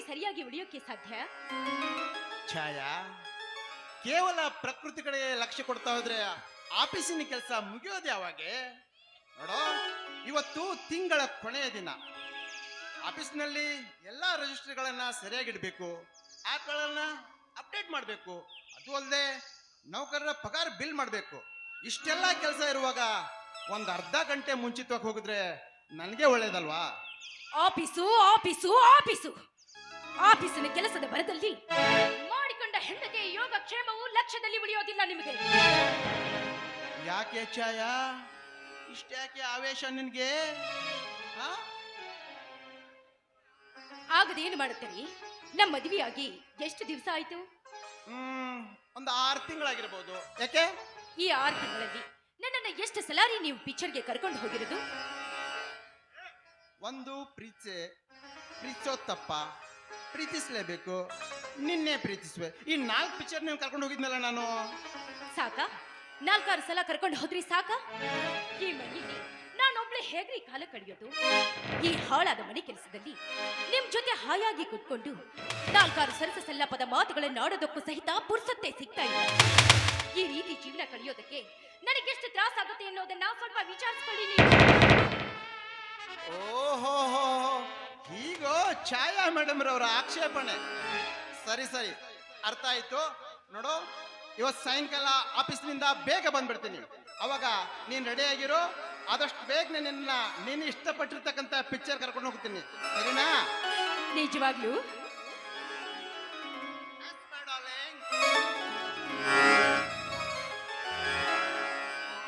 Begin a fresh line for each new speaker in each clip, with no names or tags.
ಸರಿಯಾಗಿ ಉಳಿಯೋಕೆ ಸಾಧ್ಯ?
ಛಾಯಾ ಕೇವಲ ಪ್ರಕೃತಿ ಕಡೆ ಲಕ್ಷ್ಯ ಕೊಡ್ತಾ ಹೋದ್ರೆ ಆಫೀಸಿನ ಕೆಲಸ ಮುಗಿಯೋದು ಯಾವಾಗೆ? ನೋಡೋ ಇವತ್ತು ತಿಂಗಳ ಕೊನೆಯ ದಿನ. ಆಫೀಸ್ನಲ್ಲಿ ಎಲ್ಲ ರಿಜಿಸ್ಟರ್ಗಳನ್ನ ಸರಿಯಾಗಿಡಬೇಕು ಆ್ಯಪ್ಗಳನ್ನ ಅಪ್ಡೇಟ್ ಮಾಡಬೇಕು. ಅದು ಅಲ್ಲದೆ ನೌಕರರ ಪಗಾರ ಬಿಲ್ ಮಾಡಬೇಕು. ಇಷ್ಟೆಲ್ಲ ಕೆಲಸ ಇರುವಾಗ ಒಂದು ಅರ್ಧ ಗಂಟೆ ಮುಂಚಿತವಾಗಿ ಹೋಗಿದ್ರೆ ನನಗೆ ಒಳ್ಳೇದಲ್ವಾ?
Office office office. ಆಫೀಸಿನ ಕೆಲಸದ ಬರದಲ್ಲಿ ಮಾಡಿಕೊಂಡ ಹೆಂಡತಿಯ ಯೋಗಕ್ಷೇಮವು ಲಕ್ಷ್ಯದಲ್ಲಿ ಉಳಿಯೋದಿಲ್ಲ ನಿಮಗೆ.
ಯಾಕೆ ಛಾಯ ಇಷ್ಟ್ಯಾಕೆ ಆವೇಶ ನಿನ್ಗೆ? ಆ?
ಆಗದೇನು ಮಾಡುತ್ತೀರಿ ನಮ್ಮ ಮದುವೆಯಾಗಿ ಎಷ್ಟು ದಿವಸ ಆಯ್ತು?
ಹ್ಮ್ ಒಂದು ಆರು ತಿಂಗಳಾಗಿರ್ಬೋದು. ಯಾಕೆ?
ಈ ಆರು ತಿಂಗಳಲ್ಲಿ ನನ್ನನ್ನ ಎಷ್ಟು ಸಲಾರಿ ನೀವು ಪಿಕ್ಚರ್ಗೆ ಕರ್ಕೊಂಡು ಹೋಗಿರೋದು?
ಒಂದು ಪ್ರೀತ್ಸೆ ಪ್ರೀತ್ಸೋ ತಪ್ಪ ಪ್ರೀತಿಸ್ಲೇಬೇಕು. ನಿನ್ನೆ ಪ್ರೀತಿಸುವೆ. ಈ ನಾಲ್ಕು ಪಿಕ್ಚರ್ ನೀವು ಕರ್ಕೊಂಡು ಹೋಗಿದ್ನಲ್ಲ ನಾನು?
ಸಾಕ? ನಾಲ್ಕಾರು ಸಲ ಕರ್ಕೊಂಡು ಹೋದ್ರಿ ಸಾಕ? ಈ ಮನೆಯಲ್ಲಿ ನಾನೊಬ್ಳೆ ಹೇಗ್ರಿ ಕಾಲ ಕಳೆಯೋದು ಈ ಹಾಳಾದ ಮನೆ ಕೆಲಸದಲ್ಲಿ ನಿಮ್ ಜೊತೆ ಹಾಯಾಗಿ ಕುತ್ಕೊಂಡು ನಾಲ್ಕಾರು ಸರಸ ಸಲ್ಲಪದ ಮಾತುಗಳನ್ನು ಆಡೋದಕ್ಕೂ ಸಹಿತ ಪುರ್ಸತ್ತೆ ಸಿಗ್ತಾ ಇಲ್ಲ. ಈ ರೀತಿ ಜೀವನ ಕಳೆಯೋದಕ್ಕೆ ನನಗೆಷ್ಟು ತ್ರಾಸಾಗುತ್ತೆ ಅನ್ನೋದನ್ನ ಸ್ವಲ್ಪ ವಿಚಾರಿಸ್ಕೊಳ್ಳಿ ನೀವು.
ಓಹೋ ಹೀಗೋ ಛಾಯಾ ಮೇಡಮ್ ರವರ ಆಕ್ಷೇಪಣೆ. ಸರಿ ಸರಿ. ಅರ್ಥ ಆಯ್ತು. ನೋಡು ಇವತ್ತು ಸಾಯಂಕಾಲ ಆಫೀಸ್ನಿಂದ ಬೇಗ ಬಂದ್ಬಿಡ್ತೀನಿ. ಅವಾಗ ನೀನ್ ರೆಡಿ ಆಗಿರೋ. ಆದಷ್ಟು ಬೇಗನೆ ನಿನ್ನ ನೀನು ಇಷ್ಟಪಟ್ಟಿರ್ತಕ್ಕಂಥ ಪಿಕ್ಚರ್ ಕರ್ಕೊಂಡು ಹೋಗ್ತೀನಿ. ಸರಿನಾ?
ನಿಜವಾಗ್ಲೂ?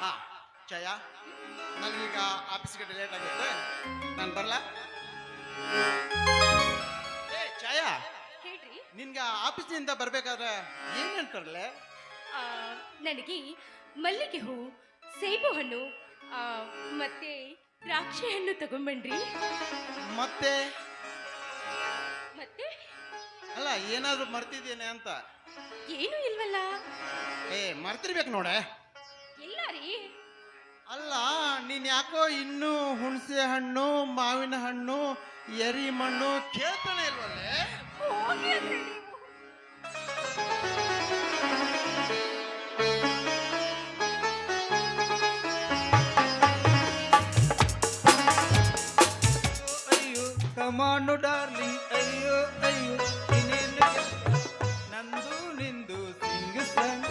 ಹಾ ಜಯ ನನಗೀಗ ಆಫೀಸ್ಗೆ ಲೇಟ್ ಆಗುತ್ತೆ ನಾನು ಬರಲ್ಲ ಏ ಜಯ
ಹೇಳ್ರಿ.
ನಿನ್ಗೆ ಆಫೀಸ್ನಿಂದ ಬರ್ಬೇಕಾದ್ರೆ ಏನೇನು ತರಲೆ
ಆ, ನನಗೆ ಮಲ್ಲಿಗೆ ಹೂ ಸೇಬು ಹಣ್ಣು ಆ, ಮತ್ತೆ ದ್ರಾಕ್ಷಿ ಹಣ್ಣು ತಗೊಂಬನ್ರಿ.
ಮತ್ತೆ?
ಮತ್ತೆ?
ಅಲ್ಲ ಏನಾದರೂ ಮರ್ತಿದ್ದೇನೆ ಅಂತ.
ಏನು ಇಲ್ವಲ್ಲ.
ಏ ಮರ್ತಿರ್ಬೇಕು ನೋಡೆ.
ಇಲ್ಲ ರೀ.
ಅಲ್ಲ ನೀನ್ ಯಾಕೋ ಇನ್ನೂ ಹುಣಸೆ ಹಣ್ಣು ಮಾವಿನ ಹಣ್ಣು ಎರಿ ಮಣ್ಣು ಕೇಳ್ತಾನೆ ಇಲ್ವಲ್ಲೇ.
ಅಯ್ಯೋ ಕಮಾನು ಡಾರ್ಲಿಂಗ್ ಅಯ್ಯೋ ಅಯ್ಯೋ ಇನ್ನೇನು ನಂದು ನಿಂದು ಸಿಂಗ್ ಸಂಗ್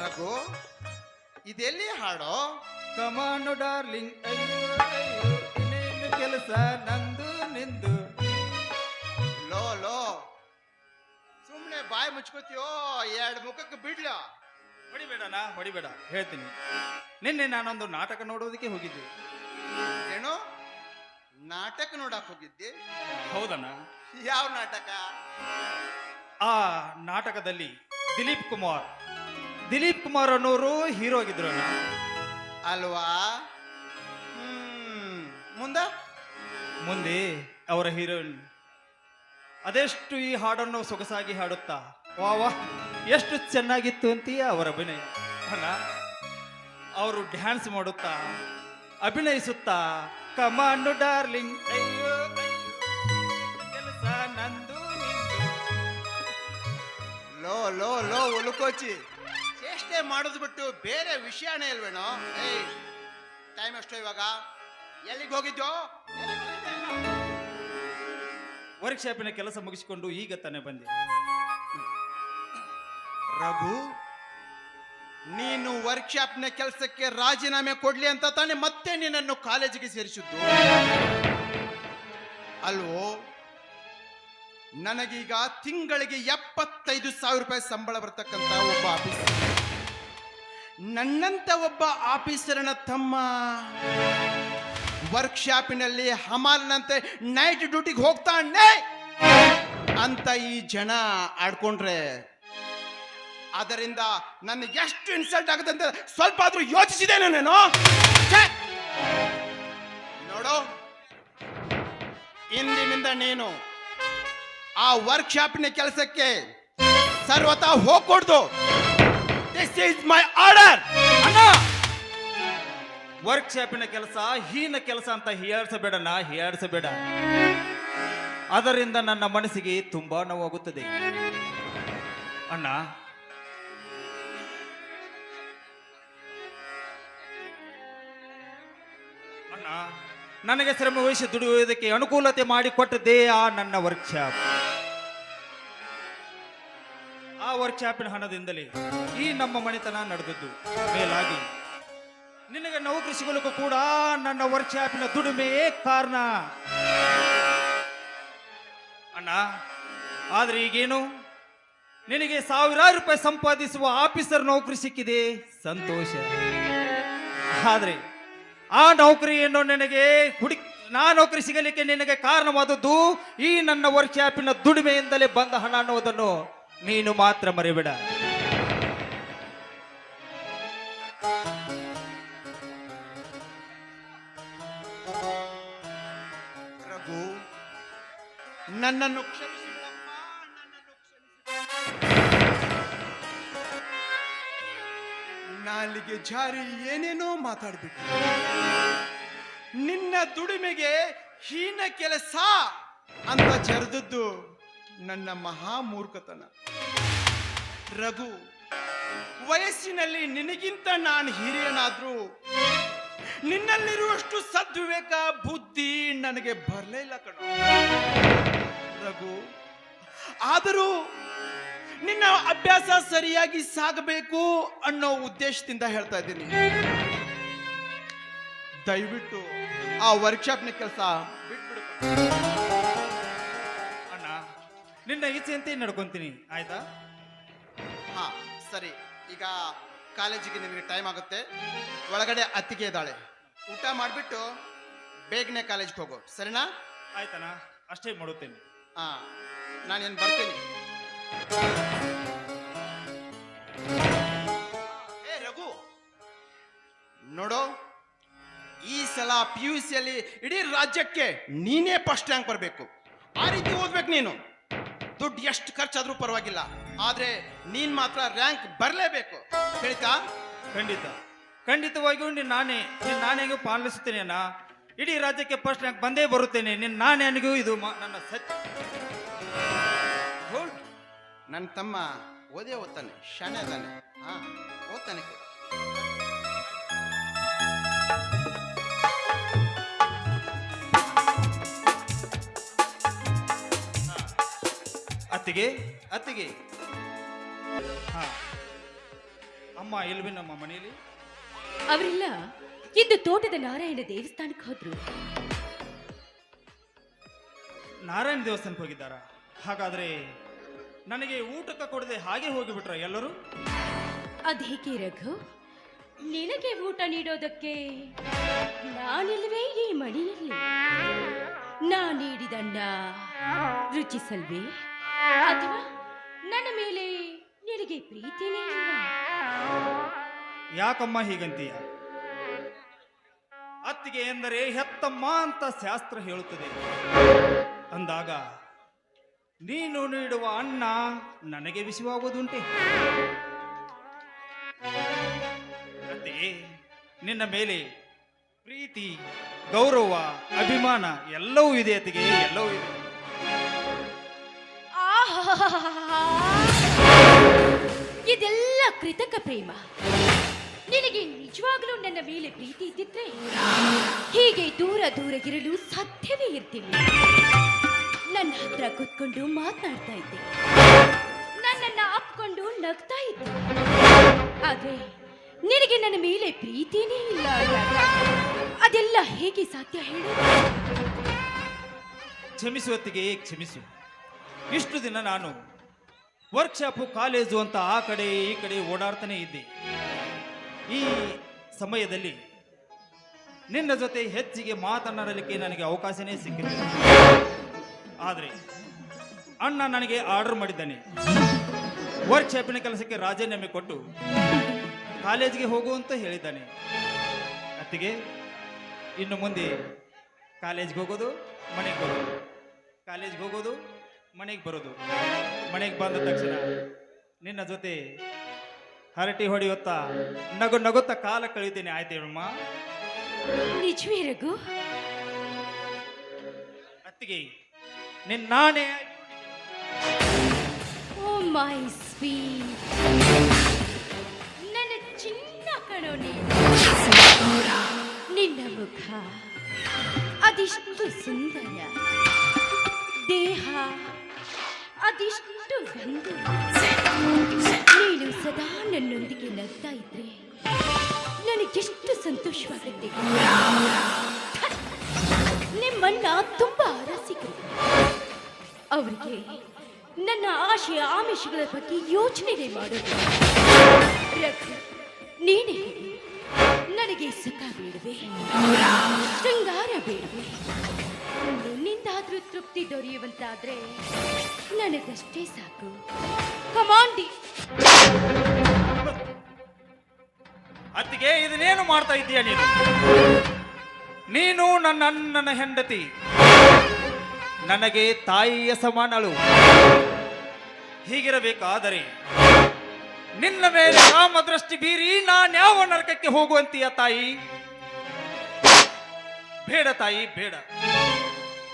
ರಘು ಇದೆಲ್ಲಿ ಹಾಡೋ?
ಕಮಾನು ಡಾರ್ಲಿಂಗ್ ಅಯ್ಯೋ ಅಯ್ಯೋ. ಕೆಲಸ ನಂದು ನಿಂದು.
ಲೋ ಲೋ. ಸುಮ್ಮನೆ ಬಾಯಿ ಮುಚ್ಕೋತೀಯೋ ಎರಡು ಮುಖಕ್ಕೆ ಬಿಡ್ಲ.
ಹೊಡಿಬೇಡನಾ ಹೊಡಿಬೇಡ. ಹೇಳ್ತೀನಿ. ನಿನ್ನೆ ನಾನೊಂದು ನಾಟಕ ನೋಡೋದಕ್ಕೆ ಹೋಗಿದ್ದೆ.
ಏನು? ನಾಟಕ ನೋಡಕ್ ಹೋಗಿದ್ದೆ?
ಹೌದಣ್ಣ.
ಯಾವ ನಾಟಕ?
ಆ ನಾಟಕದಲ್ಲಿ ದಿಲೀಪ್ ಕುಮಾರ್. ದಿಲೀಪ್ ಕುಮಾರ್ ಅನ್ನೋರು ಹೀರೋ ಆಗಿದ್ರು
ಅಲ್ವಾ? ಹ್ಮ್. ಮುಂದ?
ಮುಂದೆ ಅವರ ಹೀರೋಯಿನ್. ಅದೆಷ್ಟು ಈ ಹಾಡನ್ನು ಸೊಗಸಾಗಿ ಹಾಡುತ್ತಾ? ವಾ ವಾ ಎಷ್ಟು ಚೆನ್ನಾಗಿತ್ತು ಅಂತೀಯ ಅವರ ಅಭಿನಯ? ಅಲ್ಲ ಅವರು ಡ್ಯಾನ್ಸ್ ಮಾಡುತ್ತಾ, ಅಭಿನಯಿಸುತ್ತಾ ಕಮಾಂಡು ಡಾರ್ಲಿಂಗ್ ಅಯ್ಯೋ ಕೆಲಸ ನಂದು
ಲೋ ಲೋ ಲೋ ಉಳುಕೋಚಿ ಚೇಷ್ಟೆ ಮಾಡೋದು ಬಿಟ್ಟು ಬೇರೆ ವಿಷಯನೇ ಇಲ್ವೇನೋ? ಟೈಮ್ ಎಷ್ಟು ಇವಾಗ? ಎಲ್ಲಿಗ್ ಹೋಗಿದ್ದೆ?
ವರ್ಕ್ಶಾಪಿನ ಕೆಲಸ ಮುಗಿಸಿಕೊಂಡು ಈಗ ತಾನೇ ಬಂದೆ.
ರಘು, ನೀನು ವರ್ಕ್ಶಾಪ್ನ ಕೆಲಸಕ್ಕೆ ರಾಜೀನಾಮೆ ಕೊಡ್ಲಿ ಅಂತ ತಾನೇ ಮತ್ತೆ ನಿನ್ನನ್ನು ಕಾಲೇಜಿಗೆ ಸೇರಿಸಿದ್ದು. ಅಲ್ವೋ, ನನಗೀಗ ತಿಂಗಳಿಗೆ ಎಪ್ಪತ್ತೈದು ಸಾವಿರ ರೂಪಾಯಿ ಸಂಬಳ ಬರ್ತಕ್ಕಂತ ಒಬ್ಬ ಆಫೀಸರ್ ನನ್ನಂತ ಒಬ್ಬ ಆಫೀಸರನ ತಮ್ಮ ವರ್ಕ್ಶಾಪಿನಲ್ಲಿ ಹಮಾಲ್ನಂತೆ ನೈಟ್ ಡ್ಯೂಟಿಗೆ ಹೋಗ್ತಾನೆ. ಅಂತ ಈ ಜನ ಆಡ್ಕೊಂಡ್ರೆ, ಅದರಿಂದ ನನಗೆ ಎಷ್ಟು ಇನ್ಸಲ್ಟ್ ಆಗುತ್ತೆ ಅಂತ ಸ್ವಲ್ಪ ಆದ್ರೂ ಯೋಚಿಸಿದ್ದೇನೆ ನಾನು! ನೋಡು, ಇಂದಿನಿಂದ ನೀನು ಆ ವರ್ಕ್ಶಾಪಿನ ಕೆಲಸಕ್ಕೆ ಸರ್ವತಾ ಹೋಗ್ಕೊಡ್ದು. ದಿಸ್ ಈಸ್ ಮೈ ಆರ್ಡರ್
ವರ್ಕ್ಶಾಪಿನ ಕೆಲಸ, ಹೀನ ಕೆಲಸ ಅಂತ ಹೀಯಾಡಿಸಬೇಡಣ್ಣ ಹೀಯಾಡಿಸಬೇಡ. ಅದರಿಂದ ನನ್ನ ಮನಸ್ಸಿಗೆ ತುಂಬಾ ನೋವಾಗುತ್ತದೆ. ಅಣ್ಣ. ಅಣ್ಣ, ನನಗೆ ಶ್ರಮ ವಹಿಸಿ ದುಡಿಯುವುದಕ್ಕೆ ಅನುಕೂಲತೆ ಮಾಡಿಕೊಟ್ಟದೇ ಆ ನನ್ನ ವರ್ಕ್ಶಾಪ್. ಆ ವರ್ಕ್ಶಾಪಿನ ಹಣದಿಂದಲೇ ಈ ನಮ್ಮ ಮನೆತನ ನಡೆದದ್ದು. ಮೇಲಾಗಿ ನಿನಗೆ ನೌಕರಿ ಸಿಗಲಿಕ್ಕೂ ಕೂಡ ನನ್ನ ವರ್ಕ್ಶಾಪಿನ ದುಡಿಮೆಯೇ ಕಾರಣ. ಅಣ್ಣ, ಆದ್ರೆ ಈಗೇನು? ನಿನಗೆ ಸಾವಿರಾರು ರೂಪಾಯಿ ಸಂಪಾದಿಸುವ ಆಫೀಸರ್ ನೌಕರಿ ಸಿಕ್ಕಿದೆ. ಸಂತೋಷ. ಆದ್ರೆ ಆ ನೌಕರಿಯನ್ನು ನನಗೆ ಹುಡುಕ್ ನಾ ನೌಕರಿ ಸಿಗಲಿಕ್ಕೆ ನಿನಗೆ ಕಾರಣವಾದದ್ದು ಈ ನನ್ನ ವರ್ಕ್ಶಾಪಿನ ದುಡಿಮೆಯಿಂದಲೇ ಬಂದ ಹಣ ಅನ್ನೋದನ್ನು ನೀನು ಮಾತ್ರ ಮರಿಬೇಡ.
ನನ್ನನ್ನು ನಾಲಿಗೆ ಜಾರಿ ಏನೇನೋ ಮಾತಾಡ್ಬಿಟ್ಟು, ನಿನ್ನ ದುಡಿಮೆಗೆ ಹೀನ ಕೆಲಸ ಅಂತ ಜರೆದದ್ದು ನನ್ನ ಮಹಾ ಮೂರ್ಖತನ ರಘು, ವಯಸ್ಸಿನಲ್ಲಿ ನಿನಗಿಂತ ನಾನು ಹಿರಿಯನಾದ್ರೂ, ನಿನ್ನಲ್ಲಿರುವಷ್ಟು ಸದ್ವಿವೇಕ, ಬುದ್ಧಿ ನನಗೆ ಬರಲೇ ಇಲ್ಲ ಕಣ. ರಘು ಆದರೂ ನಿನ್ನ ಅಭ್ಯಾಸ ಸರಿಯಾಗಿ ಸಾಗಬೇಕು ಅನ್ನೋ ಉದ್ದೇಶದಿಂದ ಹೇಳ್ತಾ ಇದ್ದೀನಿ. ದಯವಿಟ್ಟು ಆ ವರ್ಕ್ಶಾಪ್ನ ಕೆಲಸ ಬಿಟ್ಬಿಡು.
ಅಣ್ಣ ನಿನ್ನ ಇಚ್ಛೆಯಂತೆ ನಡ್ಕೊಂತೀನಿ? ಆಯ್ತಾ?
ಹಾ ಸರಿ. ಈಗ ಕಾಲೇಜಿಗೆ ನಿಮಗೆ ಟೈಮ್ ಆಗುತ್ತೆ. ಒಳಗಡೆ ಅತ್ತಿಗೆ ಇದ್ದಾಳೆ. ಊಟ ಮಾಡಿಬಿಟ್ಟು ಬೇಗನೆ ಕಾಲೇಜ್ಗೆ ಹೋಗು. ಸರಿನಾ?
ಆಯ್ತಣ್ಣ ಅಷ್ಟೇ ಮಾಡುತ್ತೇನೆ.
ನಾನೇನು ಬರ್ತೀನಿ. ಏ ರಘು, ನೋಡು, ಈ ಸಲ ಪಿ ಯು ಸಿಯಲ್ಲಿ ಇಡೀ ರಾಜ್ಯಕ್ಕೆ ನೀನೇ ಫಸ್ಟ್ ರ್ಯಾಂಕ್ ಬರಬೇಕು. ಆ ರೀತಿ ಓದ್ಬೇಕು ನೀನು. ದುಡ್ಡು ಎಷ್ಟು ಖರ್ಚಾದರೂ ಪರವಾಗಿಲ್ಲ, ಆದ್ರೆ ನೀನ್ ಮಾತ್ರ ರ್ಯಾಂಕ್ ಬರಲೇಬೇಕು. ಹೇಳ್ತಾ?
ಖಂಡಿತ. ಖಂಡಿತವಾಗಿಯೂ ನೀನು. ನಾನೇ ನಿನ್ನ ನಾನೆಗೂ ಪಾಲಿಸುತ್ತೇನೆ ಅಣ್ಣ? ಇಡೀ ರಾಜ್ಯಕ್ಕೆ ಫಸ್ಟ್ ರ್ಯಾಂಕ್ ಬಂದೇ ಬರುತ್ತೇನೆ. ನಿನ್ನ ನಾಣ್ಯನಿಗೂ ಇದು ಮ- ನನ್ನ ಸತ್ಯ.
ಗುಡ್ ನನ್ನ ತಮ್ಮ ಓದೇ ಓದ್ತಾನೆ ಶಾಣೆ ಅದಾನೆ ಹಾ ಓದ್ತಾನೆ ಕೂಡ.
ಅತ್ತಿಗೆ? ಅತ್ತಿಗೆ. ಹಾ. ಅಮ್ಮ ಎಲ್ವಿ ನಮ್ಮ ಮನೆಯಲ್ಲಿ?
ಅವರೆಲ್ಲ. ಇಂದು ತೋಟದ ನಾರಾಯಣ ದೇವಸ್ಥಾನಕ್ಕೆ ಹೋದ್ರು.
ನಾರಾಯಣ ದೇವಸ್ಥಾನಕ್ಕೆ ಹೋಗಿದ್ದಾರ? ಹಾಗಾದ್ರೆ ನನಗೆ ಊಟಕ್ಕೆ ಕೊಡದೆ ಹಾಗೆ ಹೋಗಿಬಿಟ್ರ ಎಲ್ಲರೂ?
ಅದೇಕೆ ರಘು? ನಿನಗೆ ಊಟ ನೀಡೋದಕ್ಕೆ ನಾನಿಲ್ವೇ ಈ ಮನೆಯಲ್ಲಿ ನಾ ನೀಡಿದಣ್ಣ ರುಚಿಸಲ್ವೇ? ಅಥವಾ ನನ್ನ ಮೇಲೆ ನಿನಗೆ ಪ್ರೀತಿನೇ
ಯಾಕಮ್ಮ ಹೀಗಂತೀಯ? ಅತ್ತಿಗೆ ಎಂದರೆ ಹೆತ್ತಮ್ಮ ಅಂತ ಶಾಸ್ತ್ರ ಹೇಳುತ್ತದೆ. ಅಂದಾಗ, ನೀನು ನೀಡುವ ಅನ್ನ ನನಗೆ ವಿಷವಾಗುವುದುಂಟೆ. ನಿನ್ನ ಮೇಲೆ ಪ್ರೀತಿ, ಗೌರವ, ಅಭಿಮಾನ ಎಲ್ಲವೂ ಇದೆ ಅತ್ತಿಗೆ, ಎಲ್ಲವೂ ಇದೆ.
ಇದೆಲ್ಲ ಕೃತಕ ಪ್ರೇಮ. ನಿನಗೆ ನಿಜವಾಗ್ಲೂ ನನ್ನ ಮೇಲೆ ಪ್ರೀತಿ ಇದ್ದಿದ್ರೆ ಹೀಗೆ ದೂರ ದೂರ ಇರಲು ಸಾಧ್ಯವೇ ಇರ್ತೀನಿ ನನ್ನ ಹತ್ರ ಕುತ್ಕೊಂಡು ಮಾತನಾಡ್ತಾ ಇದ್ದೆ. ನನ್ನನ್ನ ಅಪ್ಕೊಂಡು ನಗ್ತಾ ಇದ್ದೆ. ಆದ್ರೆ ನಿನಗೆ ನನ್ನ ಮೇಲೆ ಪ್ರೀತಿನೇ ಇಲ್ಲ ಅದೆಲ್ಲ ಹೇಗೆ ಸಾಧ್ಯ ಹೇಳು?
ಕ್ಷಮಿಸುವತ್ತಿಗೆ ಕ್ಷಮಿಸು. ಇಷ್ಟು ದಿನ ನಾನು ವರ್ಕ್ಶಾಪು ಕಾಲೇಜು ಅಂತ ಆ ಕಡೆ ಈ ಕಡೆ ಓಡಾಡ್ತಾನೆ ಇದ್ದೆ. ಈ ಸಮಯದಲ್ಲಿ ನಿನ್ನ ಜೊತೆ ಹೆಚ್ಚಿಗೆ ಮಾತನಾಡಲಿಕ್ಕೆ ನನಗೆ ಅವಕಾಶನೇ ಸಿಕ್ಕಿಲ್ಲ. ಆದರೆ ಅಣ್ಣ ನನಗೆ ಆರ್ಡರ್ ಮಾಡಿದ್ದಾನೆ. ವರ್ಕ್ಶಾಪಿನ ಕೆಲಸಕ್ಕೆ ರಾಜೀನಾಮೆ ಕೊಟ್ಟು ಕಾಲೇಜಿಗೆ ಹೋಗು ಅಂತ ಹೇಳಿದ್ದಾನೆ. ಅತ್ತಿಗೆ, ಇನ್ನು ಮುಂದೆ ಕಾಲೇಜ್ಗೆ ಹೋಗೋದು, ಮನೆಗೆ ಬರೋದು. ಕಾಲೇಜ್ಗೆ ಹೋಗೋದು, ಮನೆಗೆ ಬರೋದು. ಮನೆಗೆ ಬಂದ ತಕ್ಷಣ ನಿನ್ನ ಜೊತೆ ಹರಟಿ ಹೊಡೆಯುತ್ತಾ ನಗು ನಗುತ್ತ ಕಾಲ ಕಳೀತೀನಿ ಆಯ್ತೇವಮ್ಮ
ನಿಜವೇ ರಘು?
ಅತ್ತಿಗೆ ನಿನ್ನಾಣೆ
ಓ ಮೈ ಸ್ವೀಟ್. ನನ್ನ ಚಿನ್ನ ಕಣೋ ನೀನು. ನಿನ್ನ ಮುಖ ಅದಿಷ್ಟು ಸುಂದರ. ದೇಹ ಅದಿಷ್ಟು ಗಂಧ ನೀನು ಸದಾ ನನ್ನೊಂದಿಗೆ ನಗ್ತಾ ಇದ್ರೆ ನನಗೆಷ್ಟು ಸಂತೋಷವಾಗುತ್ತೆ. ನಿಮ್ಮನ್ನ ತುಂಬಾ ಅರಸಿಕರು ಅವರಿಗೆ ನನ್ನ ಆಶೆ ಆಮಿಷಗಳ ಬಗ್ಗೆ ಯೋಚನೆ ಮಾಡೋದು. ರಘು, ನೀನೇ. ನನಗೆ ಸುಖ ಬೇಡವೆ? ಶೃಂಗಾರ ಬೇಡವೆ? ನಿನ್ನಿಂದಾದ್ರೂ ತೃಪ್ತಿ ದೊರೆಯುವಂತಾದ್ರೆ ನನಗಷ್ಟೇ ಸಾಕು. ಕಮಾಂಡಿ
ಅತ್ತಿಗೆ, ಇದನ್ನೇನು ಮಾಡ್ತಾ ಇದ್ದೀಯ ನೀನು? ನೀನು ನನ್ನ ಅಣ್ಣನ ಹೆಂಡತಿ. ನನಗೆ ತಾಯಿಯ ಸಮಾನಳು. ಹೀಗಿರಬೇಕಾದರೆ, ನಿನ್ನ ಮೇಲೆ ರಾಮದೃಷ್ಟಿ ಬೀರಿ ನಾನ್ಯಾವ ನರಕಕ್ಕೆ ಹೋಗುವಂತೀಯ ತಾಯಿ? ಬೇಡ ತಾಯಿ, ಬೇಡ.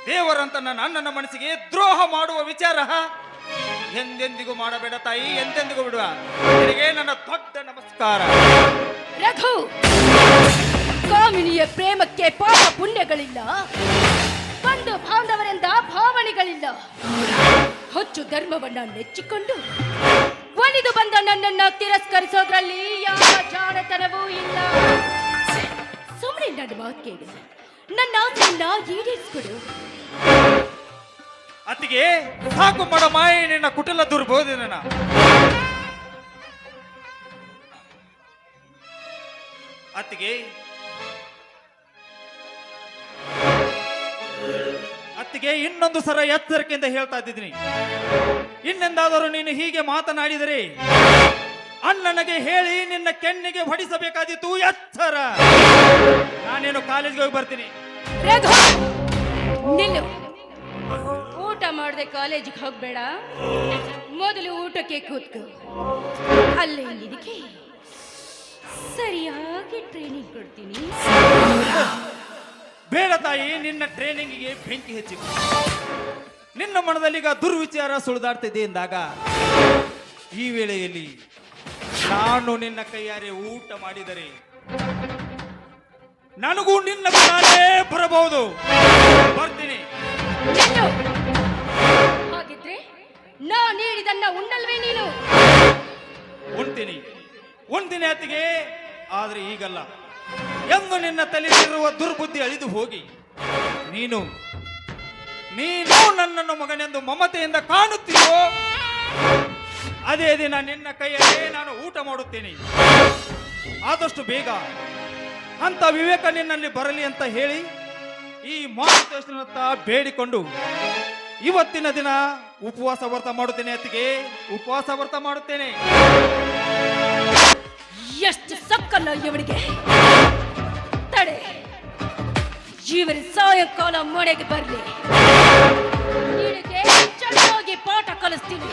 ದೇವರಂತ ನನ್ನ ಅಣ್ಣನ ಮನಸ್ಸಿಗೆ ದ್ರೋಹ ಮಾಡುವ ವಿಚಾರ ಎಂದೆಂದಿಗೂ ಮಾಡಬೇಡ ತಾಯಿ, ಎಂದೆಂದಿಗೂ ಬಿಡುವ. ನಿನಗೆ ನನ್ನ ದೊಡ್ಡ ನಮಸ್ಕಾರ.
ರಘು, ಕಾಮಿನಿಯ ಪ್ರೇಮಕ್ಕೆ ಪಾಪ ಪುಣ್ಯಗಳಿಲ್ಲ. ಬಂಧು ಬಾಂಧವರಿಂದ ಭಾವನೆಗಳಿಲ್ಲ. ಹೊಚ್ಚು ಧರ್ಮವನ್ನ ನೆಚ್ಚಿಕೊಂಡು ಒಲಿದು ಬಂದ ನನ್ನನ್ನ ತಿರಸ್ಕರಿಸೋದ್ರಲ್ಲಿ ಯಾವ ಜಾಣತನವೂ ಇಲ್ಲ. ಸುಮ್ಮನೆ ನನ್ನ ಮಾತು ಕೇಳಿ. ನನ್ನ ಆಸೆಯನ್ನ ಈಡೇರಿಸ್ಕೊಡು.
ಅತ್ತಿಗೆ, ಸಾಕು ಮಾಡ ಮಾಯ, ನಿನ್ನ ಕುಟಿಲ ನನ್ನ ಅತ್ತಿಗೆ ಅತ್ತಿಗೆ ಇನ್ನೊಂದು ಸರ ಎಚ್ಚರಿಕೆಯಿಂದ ಹೇಳ್ತಾ ಇದ್ದೀನಿ ಇನ್ನೆಂದಾದರೂ ನೀನು ಹೀಗೆ ಮಾತನಾಡಿದರೆ, ಅಣ್ಣನಿಗೆ ಹೇಳಿ ನಿನ್ನ ಕೆನ್ನಿಗೆ ಹೊಡಿಸಬೇಕಾದಿತ್ತು ಎಚ್ಚರ. ನಾನೇನು ಕಾಲೇಜ್ಗೆ ಹೋಗಿ ಬರ್ತೀನಿ.
ನಿಲ್ಲು. ಮಾಡದೆ ಕಾಲೇಜಿಗೆ ಹೋಗ್ಬೇಡ. ಮೊದಲು ಊಟಕ್ಕೆ ಕೂತ್ಕೋ. ಅಲ್ಲೇ ಇದಕ್ಕೆ ಸರಿಯಾಗಿ ಟ್ರೈನಿಂಗ್ ಕೊಡ್ತೀನಿ.
ಬೇಡ ತಾಯಿ ನಿನ್ನ ಟ್ರೈನಿಂಗಿಗೆ ಬೆಂಕಿ ಹೆಚ್ಚಿ. ನಿನ್ನ ಮನದಲ್ಲಿ ಈಗ ದುರ್ವಿಚಾರ ಸುಳಿದಾಡ್ತಿದೆ ಎಂದಾಗ ಈ ವೇಳೆಯಲ್ಲಿ ನಾನು ನಿನ್ನ ಕೈಯಾರೆ ಊಟ ಮಾಡಿದರೆ ನನಗೂ ನಿನ್ನ ಬರಬಹುದು. ಬರ್ತೀನಿ.
ಉಣ್ಣಲ್ವೇ ನೀನು?
ಉಣ್ತೀನಿ. ಉಣ್ತೀನಿ ಆದ್ರೆ ಈಗಲ್ಲ. ಎಂದು ನಿನ್ನ ತಲೆಯಲ್ಲಿರುವ ದುರ್ಬುದ್ಧಿ ಅಳಿದು ಹೋಗಿ, ನೀನು ನೀನು ನನ್ನನ್ನು ಮಗನೆಂದು ಮಮತೆಯಿಂದ ಕಾಣುತ್ತೀಯೋ? ಅದೇ ದಿನ ನಿನ್ನ ಕೈಯಲ್ಲೇ ನಾನು ಊಟ ಮಾಡುತ್ತೇನೆ. ಆದಷ್ಟು ಬೇಗ ಅಂತ ವಿವೇಕ ನಿನ್ನಲ್ಲಿ ಬರಲಿ ಅಂತ ಹೇಳಿ ಈ ಮಾರುತೇಶ್ವರನತ್ತ ಬೇಡಿಕೊಂಡು ಇವತ್ತಿನ ದಿನ ಉಪವಾಸ ವ್ರತ ಮಾಡುತ್ತೇನೆ ಅತ್ತಿಗೆ. ಉಪವಾಸ ವ್ರತ ಮಾಡುತ್ತೇನೆ.
ಎಷ್ಟು ಸಕ್ಕಲ್ಲ ಇವನಿಗೆ ತಡೆ ಇವರು ಸಾಯಂಕಾಲ ಮನೆಗೆ ಬರ್ಲಿ. ನಿನಗೆ ಚೆನ್ನಾಗಿ ಪಾಠ ಕಲಿಸ್ತೀನಿ.